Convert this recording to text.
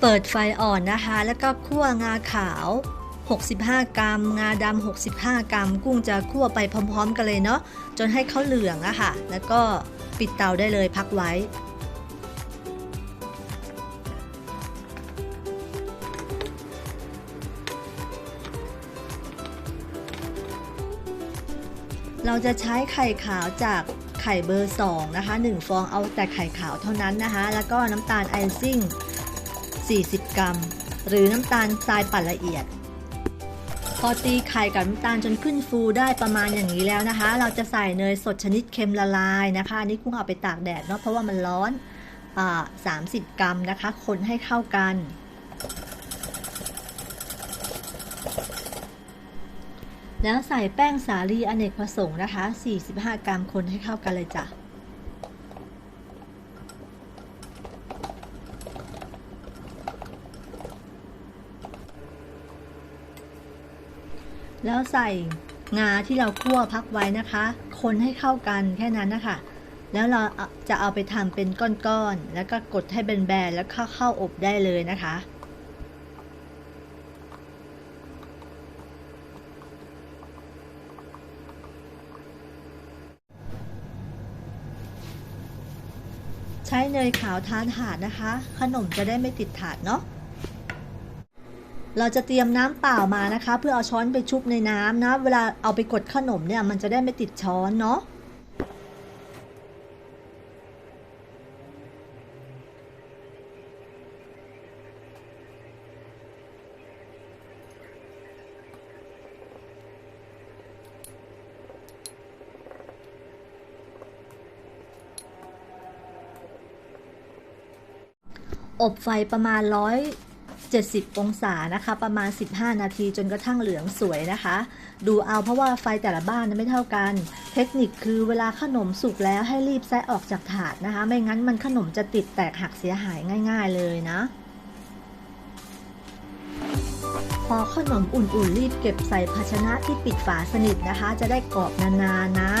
เปิดไฟอ่อนนะคะ แล้วก็คั่วงาขาว 65 กรัม งาดำ65 กรัม กุ้งจะคั่วไปพร้อม ๆ กันเลยเนาะจนให้เขาเหลืองอะค่ะ แล้วก็ปิดเตาได้เลยพักไว้เราจะใช้ไข่ขาวจากไข่เบอร์ 2 นะคะ 1 ฟองเอาแต่ไข่ขาวเท่านั้นนะคะ แล้วก็น้ำตาลไอซิ่ง 40 กรัม หรือน้ำตาลทรายปั่นละเอียด พอตีไข่กับน้ำตาลจนขึ้นฟูได้ประมาณอย่างนี้แล้วนะคะ เราจะใส่เนยสดชนิดเค็มละลายนะคะอันนี้กุ้งเอาไปตากแดดเนาะเพราะว่ามันร้อนอ่า30 กรัมนะคะ คนให้เข้ากันแล้วใส่แป้งสาลีอเนกประสงค์นะคะ 45 กรัมคนให้เข้ากันเลยจ้ะ แล้วใส่งาที่เราคั่วพักไว้นะคะ คนให้เข้ากันแค่นั้นนะคะ แล้วเราจะเอาไปทำเป็นก้อนๆ แล้วก็กดให้เป็นแบนๆแล้วเข้าเข้าอบได้เลยนะคะ ใช้เนยขาวทานถาดนะคะ ขนมจะได้ไม่ติดถาดเนาะ เราจะเตรียมน้ำเปล่ามานะคะ เพื่อเอาช้อนไปชุบในน้ำนะ เวลาเอาไปกดขนมเนี่ยมันจะได้ไม่ติดช้อนเนาะอบไฟประมาณ170อ งศานะคะ ประมาณ 15 นาทีจนกระทั่งเหลืองสวยนะคะ ดูเอาเพราะว่าไฟแต่ละบ้านไม่เท่ากัน เทคนิคคือเวลาขนมสุกแล้วให้รีบแซะออกจากถาดนะคะ ไม่งั้นมันขนมจะติดแตกหักเสียหายง่าย ๆเลยนะพอขนมอุ่นๆรีบเก็บใส่ภาชนะที่ปิดฝาสนิทนะคะ จะได้กรอบนานๆนะ